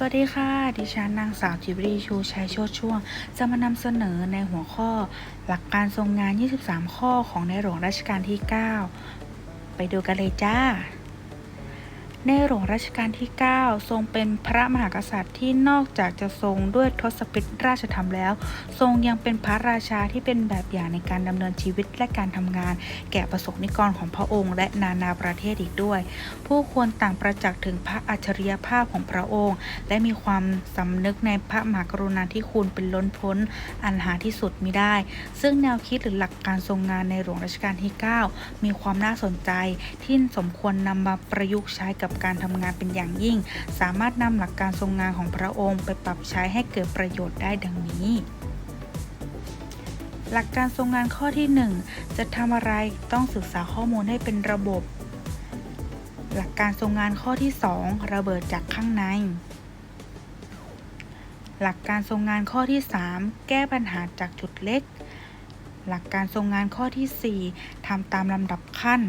สวัสดีค่ะ ดิฉันนางสาวจิบรีชูชัยโชติช่วง จะมานำเสนอในหัวข้อ หลักการทรงงาน 23 ข้อของในหลวงรัชกาลที่ 9 ไปดูกันเลยจ้า ในหลวงรัชกาลที่ 9 ทรงเป็นพระมหากษัตริย์ที่นอกจากจะทรงด้วยทศพิธราชธรรมแล้ว ทรงยังเป็นพระราชาที่เป็นแบบอย่างในการดำเนินชีวิตและการทำงาน แก่ประสบนิกรของพระองค์ และนานาประเทศอีกด้วย ผู้ควรต่างประจักษ์ถึงพระอัจฉริยภาพของพระองค์ และมีความสำนึกในพระมหากรุณาธิคุณเป็นล้นพ้นอันหาที่สุดมิได้ ซึ่งแนวคิดหรือหลักการทรงงานในหลวงรัชกาลที่ 9 มีความน่าสนใจที่สมควรนำมาประยุกต์ใช้กับการทำงานเป็นอย่างยิ่ง สามารถนำหลักการทรงงานของพระองค์ไปปรับใช้ให้เกิดประโยชน์ได้ดังนี้ หลักการทรงงานข้อที่ 1 จะทำอะไรต้องศึกษาข้อมูลให้เป็นระบบ หลักการทรงงานข้อที่ 2 ระเบิดจากข้างใน หลักการทรงงานข้อที่ 3 แก้ปัญหาจากจุดเล็กหลักการทรงงานข้อที่ 4 ทำตามลำดับขั้น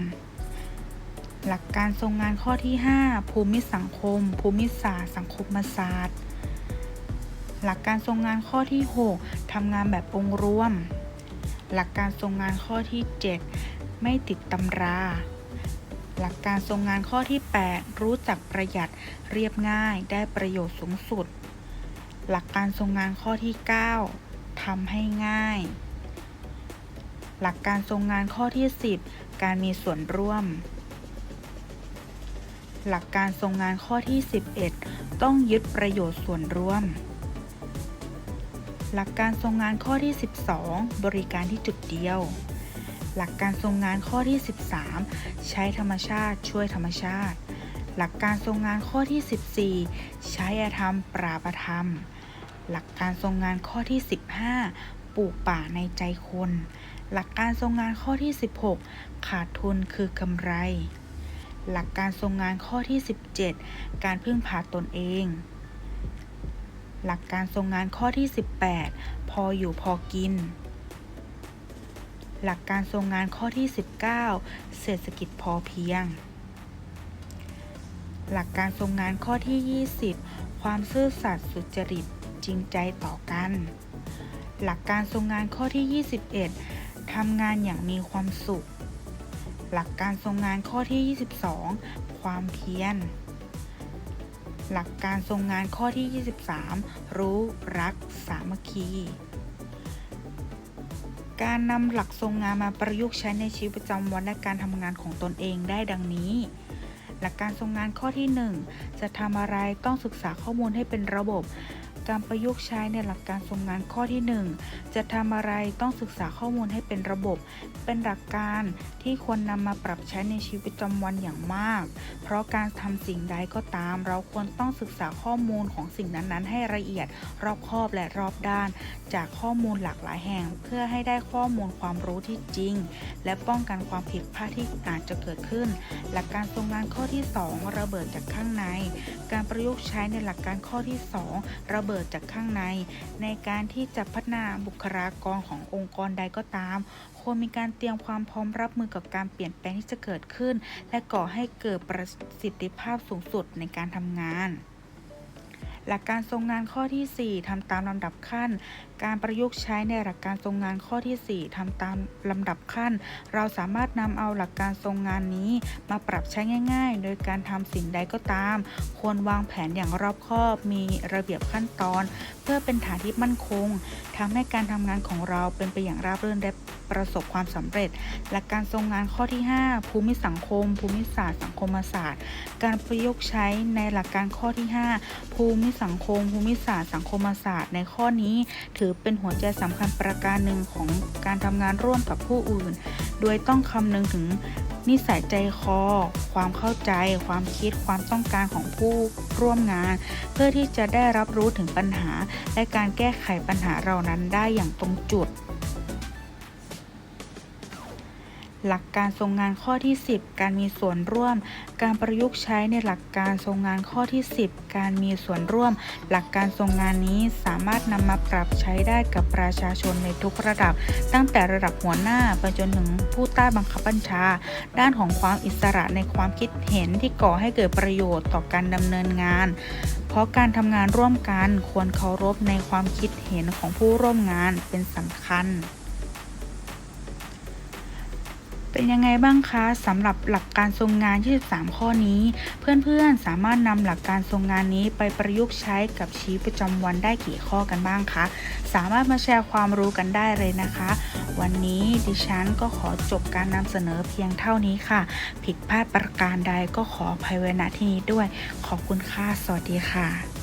หลักการทรงงานข้อที่ 5 ภูมิสังคม ภูมิศาสตร์ สังคมศาสตร์ หลักการทรงงานข้อที่ 6ทำงานแบบองค์รวม หลักการทรงงานข้อที่ 7 ไม่ติดตำรา หลักการทรงงานข้อที่ 8 รู้จักประหยัดเรียบง่ายได้ประโยชน์สูงสุด หลักการทรงงานข้อที่ 9ทำให้ง่าย หลักการทรงงานข้อที่ 10 การมีส่วนร่วม หลักการทรงงานข้อที่ 11 ต้องยึดประโยชน์ส่วนร่วม หลักการทรงงานข้อที่ 12 บริการที่จุดเดียว หลักการทรงงานข้อที่ 13 ใช้ธรรมชาติช่วยธรรมชาติ หลักการทรงงานข้อที่ 14 ใช้อธรรมปราบธรรม หลักการทรงงานข้อที่ 15 ปลูกป่าในใจคน หลักการทรงงานข้อที่ 16 ขาดทุนคือกำไร หลักการทรงงานข้อที่ 17 การพึ่งพาตนเอง หลักการทรงงานข้อที่ 18 พออยู่พอกิน หลักการทรงงานข้อที่ 19 เศรษฐกิจพอเพียง หลักการทรงงานข้อที่ 20 ความซื่อสัตย์สุจริตจริงใจต่อกัน หลักการทรงงานข้อที่ 21ทำงานอย่างมีความสุข หลักการทรงงานข้อที่ 22 ความเพียร หลักการทรงงานข้อที่ 23 รู้รักสามัคคี การนำหลักทรงงานมาประยุกต์ใช้ในชีวิตประจำวันและการทำงานของตนเองได้ดังนี้ หลักการทรงงานข้อที่ 1 จะทำอะไรต้องศึกษาข้อมูลให้เป็นระบบ การประยุกต์ใช้ในหลักการทรงงานข้อที่ 1 จะทำอะไรต้องศึกษาข้อมูลให้เป็นระบบ เป็นหลักการที่ควรนำมาปรับใช้ในชีวิตประจำวันอย่างมาก เพราะการทำสิ่งใดก็ตาม เราควรต้องศึกษาข้อมูลของสิ่งนั้นๆ ให้ละเอียด รอบคอบและรอบด้าน จากข้อมูลหลากหลายแห่ง เพื่อให้ได้ข้อมูลความรู้ที่จริง และป้องกันความผิดพลาดที่อาจจะเกิดขึ้น หลักการทรงงานข้อที่ 2 ระเบิดจากข้างใน การประยุกต์ใช้ในหลักการข้อที่ 2 ระเบิดจากข้างใน ในการที่จะพัฒนาบุคลากรขององค์กรใดก็ตาม ควรมีการเตรียมความพร้อมรับมือกับการเปลี่ยนแปลงที่จะเกิดขึ้น และก่อให้เกิดประสิทธิภาพสูงสุดในการทำงานหลักการทรงงานข้อที่ 4ทำตามลำดับขั้น การประยุกต์ใช้ในหลักการทรงงานข้อที่ 4ทำตามลำดับขั้น เราสามารถนำเอาหลักการทรงงานนี้มาปรับใช้ง่าย ๆ โดยการทำสิ่งใดก็ตาม ควรวางแผนอย่างรอบคอบมีระเบียบขั้นตอน เพื่อเป็นฐานที่มั่นคงทำให้การทำงานของเราเป็นไปอย่างราบรื่นและประสบความสำเร็จ หลักการทรงงานข้อที่ 5 ภูมิสังคม ภูมิศาสตร์ สังคมศาสตร์ การประยุกต์ใช้ในหลักการข้อที่ 5 ภูมิสังคม ภูมิศาสตร์ สังคมศาสตร์ ในข้อนี้ถืออเป็นหัวใจสำคัญประการหนึ่งของการทำงานร่วมกับผู้อื่น โดยต้องคำนึงถึงนิสัยใจคอ ความเข้าใจ ความคิด ความต้องการของผู้ร่วมงาน เพื่อที่จะได้รับรู้ถึงปัญหา และการแก้ไขปัญหาเหล่านั้นได้อย่างตรงจุด หลักการทรงงานข้อที่ 10 การมีส่วนร่วม การประยุกต์ใช้ในหลักการทรงงานข้อที่ 10 การมีส่วนร่วม หลักการทรงงานนี้สามารถนำมาปรับใช้ได้กับประชาชนในทุกระดับ ตั้งแต่ระดับหัวหน้าไปจนถึงผู้ใต้บังคับบัญชา ด้านของความอิสระในความคิดเห็นที่ก่อให้เกิดประโยชน์ต่อการดำเนินงาน เพราะการทำงานร่วมกันควรเคารพในความคิดเห็นของผู้ร่วมงานเป็นสำคัญ เป็นยังไงบ้างคะสำหรับหลักการทรงงาน 23 ข้อนี้ เพื่อนๆ สามารถนำหลักการทรงงานนี้ไปประยุกต์ใช้กับชีวิตประจำวันได้กี่ข้อกันบ้างคะ สามารถมาแชร์ความรู้กันได้เลยนะคะ วันนี้ดิฉันก็ขอจบการนำเสนอเพียงเท่านี้ค่ะ ผิดพลาดประการใดก็ขออภัยไว้ณที่นี้ด้วย ขอบคุณค่ะ สวัสดีค่ะ